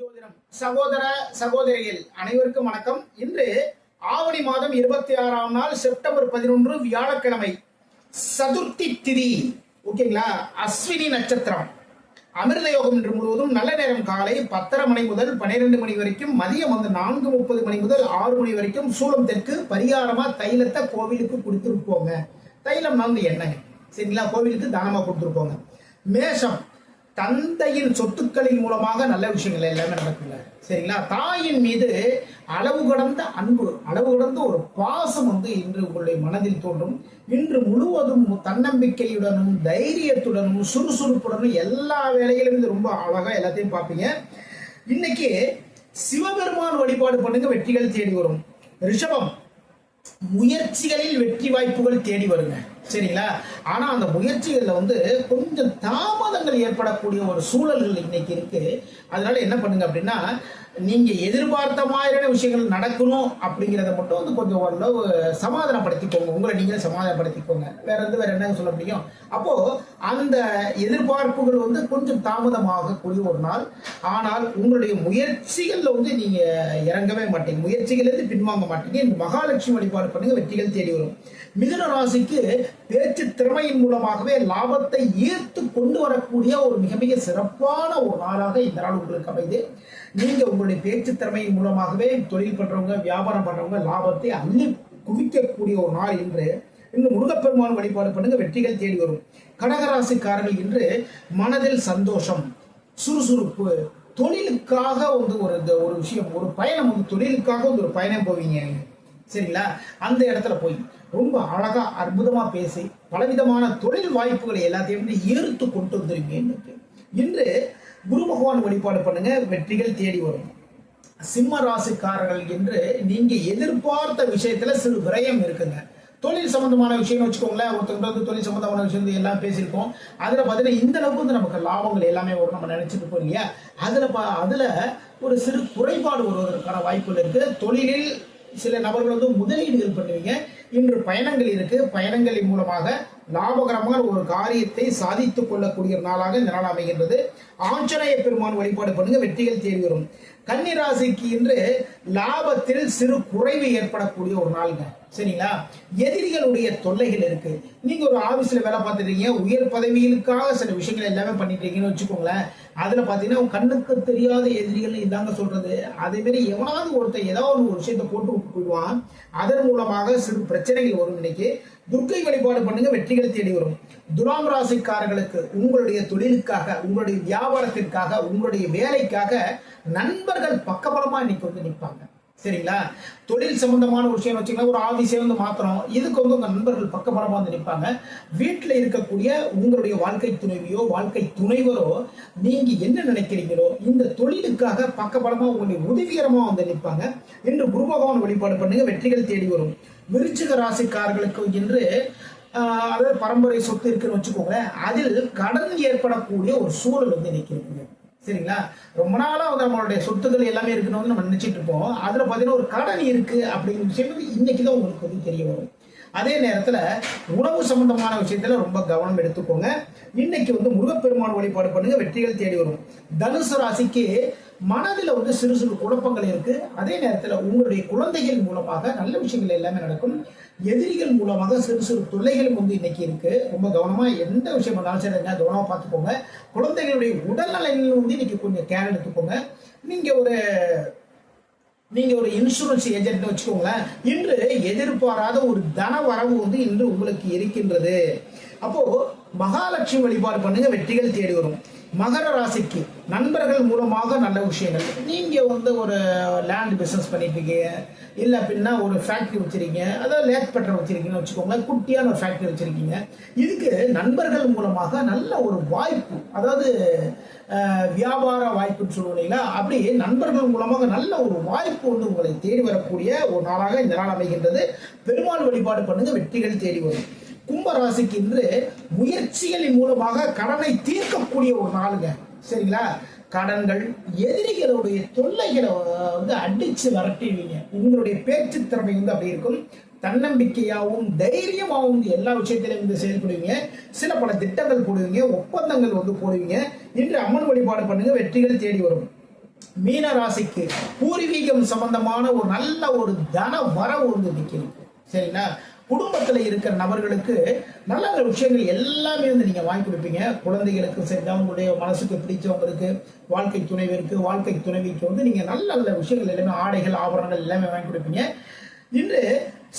ஜோதிடம். சகோதர சகோதரிகள் அனைவருக்கும் வணக்கம். இன்று ஆவணி மாதம் இருபத்தி ஆறாம் நாள் செப்டம்பர் பதினொன்று வியாழக்கிழமை. சதுர்த்தி திதி. ஓகேங்களா? அஸ்வினி நட்சத்திரம். அமிர்த யோகம் இன்று முழுவதும் நல்ல நேரம் காலை பத்தரை மணி முதல் பன்னிரெண்டு மணி வரைக்கும் மதியம் வந்து நான்கு முப்பது மணி முதல் ஆறு மணி வரைக்கும் சூளம் தெற்கு பரிகாரமா தைலத்தை கோவிலுக்கு கொடுத்துருப்போங்க. தைலம் வந்து என்னங்க சரிங்களா? கோவிலுக்கு தானமா கொடுத்துருப்போங்க. மேஷம். தந்தையின் சொத்துக்களின் மூலமாக நல்ல விஷயங்கள் எல்லாமே நடக்குங்க சரிங்களா? தாயின் மீது அளவு கடந்த அன்பு அளவு கடந்த ஒரு பாசம் வந்து இன்று உங்களுடைய மனதில் தோன்றும். இன்று முழுவதும் தன்னம்பிக்கையுடனும் தைரியத்துடனும் சுறுசுறுப்புடனும் எல்லா வேலைகளும் இது ரொம்ப அழகா எல்லாத்தையும் பார்ப்பீங்க. இன்னைக்கு சிவபெருமான் வழிபாடு பண்ணுங்க வெற்றிகள் தேடி வரும். ரிஷபம் முயற்சிகளில் வெற்றி வாய்ப்புகள் தேடி வருங்க. சரிங்களா? ஆனா அந்த முயற்சிகள்ல வந்து கொஞ்சம் தாமதங்கள் ஏற்படக்கூடிய ஒரு சூழல்கள் இன்னைக்கு இருக்கு. அதனால என்ன பண்ணுங்க அப்படின்னா நீங்க எதிர்பார்த்த மாதிரியான விஷயங்கள் நடக்கணும் அப்படிங்கிறத மட்டும் வந்து கொஞ்சம் ஓரளவு சமாதானப்படுத்திக்கோங்க. உங்களை நீங்களே சமாதானப்படுத்திக்கோங்க. வேற வந்து வேற என்ன சொல்ல முடியும்? அப்போ அந்த எதிர்பார்ப்புகள் வந்து கொஞ்சம் தாமதமாகக்கூடிய ஒரு நாள். ஆனால் உங்களுடைய முயற்சிகள்ல வந்து நீங்க இறங்கவே மாட்டீங்க. முயற்சிகள் பின்வாங்க மாட்டீங்க. மகாலட்சுமி வழிபாடு பண்ணுங்க வெற்றிகள் தேடி வரும். மிதுன ராசிக்கு பேச்சு திறமையின் மூலமாகவே லாபத்தை ஈர்த்து கொண்டு வரக்கூடிய ஒரு மிக மிக சிறப்பான ஒரு நாளாக இந்த நாள் உங்களுக்கு அமைது. நீங்க உங்களுடைய பேச்சு திறமையின் மூலமாகவே தொழில் பண்றவங்க வியாபாரம் பண்றவங்க லாபத்தை அள்ளி குவிக்கக்கூடிய ஒரு நாள் என்று இன்னும் முருகப்பெருமான் வழிபாடு பண்ணுங்க வெற்றிகள் தேடி வரும். கடகராசிக்காரர்கள் இன்று மனதில் சந்தோஷம் சுறுசுறுப்பு தொழிலுக்காக வந்து ஒரு இந்த ஒரு விஷயம் ஒரு பயணம் வந்து தொழிலுக்காக வந்து ஒரு பயணம் போவீங்க. சரிங்களா? அந்த இடத்துல போய் ரொம்ப அழகா அற்புதமா பேசி பலவிதமான தொழில் வாய்ப்புகளை எல்லாத்தையும் ஈர்த்து கொண்டு வந்துருங்க இன்று குரு பகவான் வழிபாடு பண்ணுங்க வெற்றிகள் தேடி வரும். சிம்ம ராசிக்காரர்கள் என்று நீங்க எதிர்பார்த்த விஷயத்துல சிறு விரயம் இருக்குங்க. தொழில் சம்பந்தமான விஷயம்னு வச்சுக்கோங்களேன் ஒருத்தவங்க வந்து தொழில் சம்பந்தமான விஷயம் வந்து எல்லாம் பேசியிருக்கோம். அதில் பார்த்தீங்கன்னா இந்த அளவுக்கு வந்து நமக்கு லாபங்கள் எல்லாமே வரும் நம்ம நினைச்சிட்டு இருக்கோம் இல்லையா? அதில் பா- அதில் ஒரு சிறு குறைபாடு வருவதற்கான வாய்ப்புகள் இருக்குது தொழிலில் சில நபர்கள் வந்து முதலீடுகள் பண்ணுவீங்க. இன்று பயணங்கள் இருக்கு. பயணங்களின் மூலமாக லாபகரமான ஒரு காரியத்தை சாதித்துக் கொள்ளக்கூடிய ஒரு நாளாக இந்த நாள் அமைகின்றது. ஆஞ்சநேய பெருமான் வழிபாடு பண்ணுங்க வெற்றிகள் தேடி வரும். கன்னிராசிக்கு இன்று லாபத்தில் சிறு குறைவு ஏற்படக்கூடிய ஒரு நாளுங்க. சரிங்களா? எதிரிகளுடைய தொல்லைகள் இருக்கு. நீங்க ஒரு ஆபீஸ்ல வேலை பார்த்துட்டீங்க உயர் பதவிகளுக்காக சில விஷயங்கள் எல்லாமே பண்ணிட்டு இருக்கீங்கன்னு வச்சுக்கோங்களேன். அதுல பாத்தீங்கன்னா கண்ணுக்கு தெரியாத எதிரிகள் இதாங்க சொல்றது. அதே மாதிரி எவனாவது ஒருத்தன் ஏதாவது ஒரு விஷயத்தை போட்டு விட்டு போயிடுவான். அதன் மூலமாக சிறு பிரச்சனைகள் வரும் இன்னைக்கு. துர்க்கை வழிபாடு பண்ணுங்க வெற்றிகள் தேடி வரும். துலாம் ராசிக்காரர்களுக்கு உங்களுடைய தொழிலுக்காக உங்களுடைய வியாபாரத்திற்காக உங்களுடைய வேலைக்காக நண்பர்கள் பக்கபலமா இன்னைக்கு வந்து நிற்பாங்க. சரிங்களா? தொழில் சம்பந்தமான ஒரு விஷயம் வச்சுக்கலாம் ஒரு ஆஃபீஸே வந்து மாத்திரம் இதுக்கு வந்து உங்க நண்பர்கள் பக்கபலமா வந்து நிற்பாங்க. வீட்டில் இருக்கக்கூடிய உங்களுடைய வாழ்க்கை துணைவியோ வாழ்க்கை துணைவரோ நீங்க என்ன நினைக்கிறீங்களோ இந்த தொழிலுக்காக பக்கபலமா உங்களுடைய உதவிகரமா வந்து நிற்பாங்க. இன்று குரு பகவான் வழிபாடு பண்ணுங்க வெற்றிகள் தேடி வரும். விருச்சிக ராசிக்காரர்களுக்கு இன்று அதாவது பரம்பரை சொத்து இருக்குன்னு வச்சுக்கோங்களேன் அதில் கடன் ஏற்படக்கூடிய ஒரு சூழல் வந்து இன்னைக்கு இருக்குங்க. சரிங்களா? ரொம்ப நாளாக வந்து நம்மளுடைய சொத்துக்கள் எல்லாமே இருக்கணும்னு நம்ம நினைச்சிட்டு இருப்போம். அதில் பார்த்தீங்கன்னா ஒரு கடன் இருக்கு அப்படிங்கிற விஷயம் வந்து இன்னைக்கு தான் உங்களுக்கு வந்து தெரிய வரும். அதே நேரத்தில் உணவு சம்பந்தமான விஷயத்துல ரொம்ப கவனம் எடுத்துக்கோங்க. இன்னைக்கு வந்து முருகப்பெருமான் வழிபாடு பண்ணுங்க வெற்றிகள் தேடி வரும். தனுசு ராசிக்கு மனதில் வந்து சிறு சிறு குழப்பங்கள் இருக்கு. அதே நேரத்தில் உங்களுடைய குழந்தைகள் மூலமாக நல்ல விஷயங்கள் எல்லாமே நடக்கும். எதிரிகள் மூலமாக சிறு சிறு தொல்லைகளும் வந்து இன்னைக்கு இருக்கு. ரொம்ப கவனமா எந்த விஷயம் பண்ணாலும் சரிங்க கவனமாக பார்த்துக்கோங்க. குழந்தைகளுடைய உடல்நலனில் வந்து இன்னைக்கு கொஞ்சம் கேர் எடுத்துக்கோங்க. நீங்க ஒரு நீங்க ஒரு இன்சூரன்ஸ் ஏஜென்ட் வச்சுக்கோங்களேன். இன்று எதிர்பாராத ஒரு தன வரவு வந்து இன்று உங்களுக்கு இருக்கின்றது. அப்போ மகாலட்சுமி வழிபாடு பண்ணுங்க வெற்றிகள் தேடி வரும். மகர ராசிக்கு நண்பர்கள் மூலமாக நல்ல விஷயங்கள். நீங்கள் வந்து ஒரு லேண்ட் பிஸ்னஸ் பண்ணிட்டு இருக்கீங்க அப்படின்னா ஒரு ஃபேக்ட்ரி வச்சிருக்கீங்க. அதாவது லேத் பெட்ரோல் வச்சுருக்கீங்கன்னு வச்சுக்கோங்களேன். குட்டியான ஒரு ஃபேக்ட்ரி வச்சுருக்கீங்க. இதுக்கு நண்பர்கள் மூலமாக நல்ல ஒரு வாய்ப்பு அதாவது வியாபார வாய்ப்புன்னு சொல்லுவோம் இல்லைங்களா? அப்படி நண்பர்கள் மூலமாக நல்ல ஒரு வாய்ப்பு வந்து உங்களை தேடி வரக்கூடிய ஒரு நாளாக இந்த நாள் அமைகின்றது. பெருமாள் வழிபாடு பண்ணுங்க வெற்றிகள் தேடி வரும். கும்பராசிக்கு இன்று முயற்சிகளின் மூலமாக கடனை தீர்க்கக்கூடிய ஒரு நாளுங்க. சரிங்களா? கடன்கள் எதிரிகளுடைய தொல்லைகளை வந்து அடிச்சு விரட்டிடுவீங்க உங்களுடைய பேச்சு திறமை வந்து அப்படி இருக்கும். தன்னம்பிக்கையாகவும் தைரியமாகவும் எல்லா விஷயத்திலையும் வந்து செயல்படுவீங்க. சில பல திட்டங்கள் போடுவீங்க. ஒப்பந்தங்கள் வந்து போடுவீங்க. இன்று அம்மன் வழிபாடு பண்ணுங்க வெற்றிகள் தேடி வரும். மீன ராசிக்கு பூர்வீகம் சம்பந்தமான ஒரு நல்ல ஒரு தன வரவு வந்து நிற்கிறது சரிங்களா? குடும்பத்தில் இருக்கிற நபர்களுக்கு நல்ல நல்ல விஷயங்கள் எல்லாமே வந்து நீங்கள் வாங்கி கொடுப்பீங்க. குழந்தைகளுக்கு சரி அவங்களுடைய மனசுக்கு பிடிச்சவங்களுக்கு வாழ்க்கை துணைவிற்கு வாழ்க்கை துணைவிக்கு வந்து நீங்கள் நல்ல நல்ல விஷயங்கள் எல்லாமே ஆடைகள் ஆபரணங்கள் எல்லாமே வாங்கி கொடுப்பீங்க. இன்று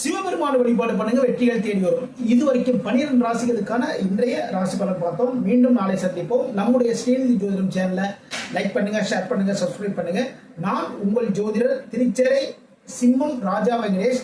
சிவபெருமான வழிபாடு பண்ணுங்க வெற்றிகள் தேடி வரும். இது வரைக்கும் பனிரெண்டு ராசிகளுக்கான இன்றைய ராசி பலன் பார்த்தோம். மீண்டும் நாளை சந்திப்போம். நம்முடைய ஸ்ரீநிதி ஜோதிடம் சேனலை லைக் பண்ணுங்க ஷேர் பண்ணுங்க சப்ஸ்கிரைப் பண்ணுங்க. நான் உங்கள் ஜோதிடர் திருச்சேரை சிம்மம் ராஜா வெங்கடேஷ்.